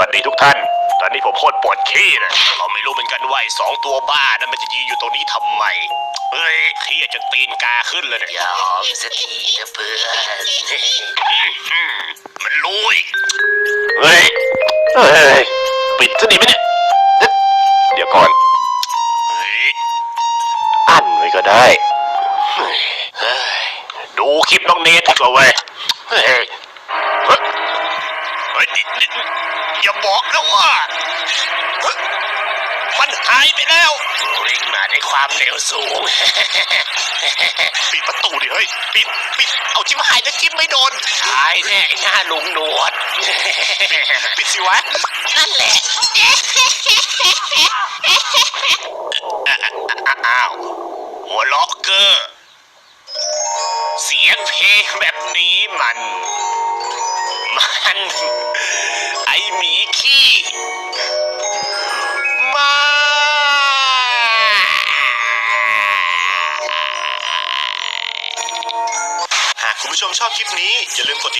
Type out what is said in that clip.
วัสดีทุกท่าน ตอนนี้ผมโคตรปวดขี้นะเราไม่รู้เหมือนกันว่าไอ้สองตัวบ้านั้นมันจะยืนอยู่ตรงนี้ทำไมเฮ้ยเครียดจนตีนกาขึ้นเลยเนี่ยอย่าหอมสักทีนะเพื่อนอืมมันรู้อีกเฮ้ยเฮ้ยปิดซะดีไหมเนี่ยเดี๋ยวก่อน เฮ้ยอั้นไว้ก็ได้เฮ้ยเฮ้ยดูคลิปน้องเนทดีกว่าเว้ยเฮ้ยเฮ้ยเฮ้ยนี่นี่ อย่าบอกนะว่าเฮ้ยมันหายไปแล้ววิ่งมาด้วยความเร็วสูง ปิดประตูดิเฮ้ย ปิด ปิด เอาจิ้มหายจะจิ้มไม่โดนตายแน่ไอ้หน้าลุงหนวด ปิดสิวะ นั่นแหละ อ้าว หัวล็อกเกอร์ เสียงเพลงแบบนี้มัน มัน ไอหมีขี้มาหากคุณผู้ชมชอบคลิปนี้อย่าลืมกด